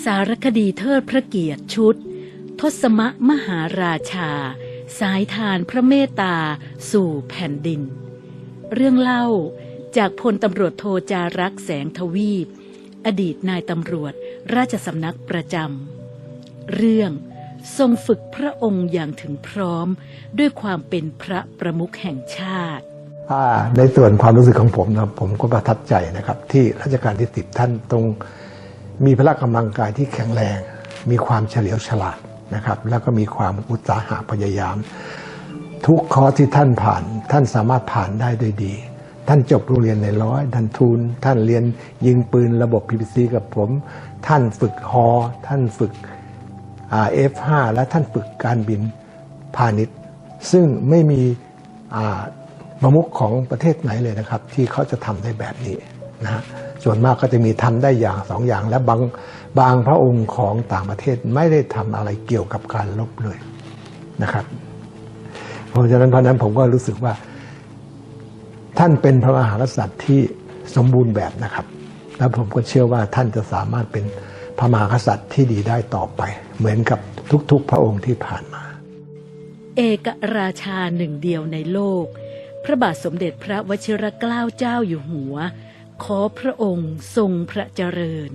สารคดีเทิดพระเกียรติชุด ทศมะมหาราชา สายทานพระเมตตาสู่แผ่นดิน เรื่องเล่าจากพลตำรวจโทจารักแสงทวีป อดีตนายตำรวจราชสำนักประจำ เรื่องทรงฝึกพระองค์อย่างถึงพร้อมด้วยความเป็นพระประมุขแห่งชาติ ในส่วนความรู้สึกของผมนะผมก็ประทับใจนะครับ ที่รัชกาลที่สิบท่านตรง มีพละกำลังกายที่แข็งแรง มีความเฉลียวฉลาดนะครับ แล้วก็มีความอุตสาหะพยายาม ทุกคอร์สที่ท่านผ่าน ท่านสามารถผ่านได้ด้วยดี ท่านจบโรงเรียนในร้อยท่านทูลท่านเรียนยิงปืนระบบ PPC กับผม ท่านฝึกฮอท่านฝึกเอฟห้าและท่านฝึกการบินพาณิชย์ ซึ่งไม่มีอาประมุขของประเทศไหนเลยนะครับ ที่เขาจะทำได้แบบนี้ นะส่วนมากก็จะมีทำได้อย่างสองอย่าง และบางบางพระองค์ของต่างประเทศไม่ได้ทำอะไรเกี่ยวกับการลบเลยนะครับ เพราะฉะนั้นเพราะฉะนั้นผมก็รู้สึกว่า ท่านเป็นพระมหากษัตริย์ที่สมบูรณ์แบบนะครับ แล้วผมก็เชื่อว่าท่านจะสามารถเป็นพระมหากษัตริย์ที่ดีได้ต่อไป เหมือนกับทุกๆ พระองค์ที่ผ่านมา เอกราชาหนึ่งเดียวในโลก พระบาทสมเด็จพระวชิรเกล้าเจ้าอยู่หัว ขอพระองค์ทรงพระเจริญ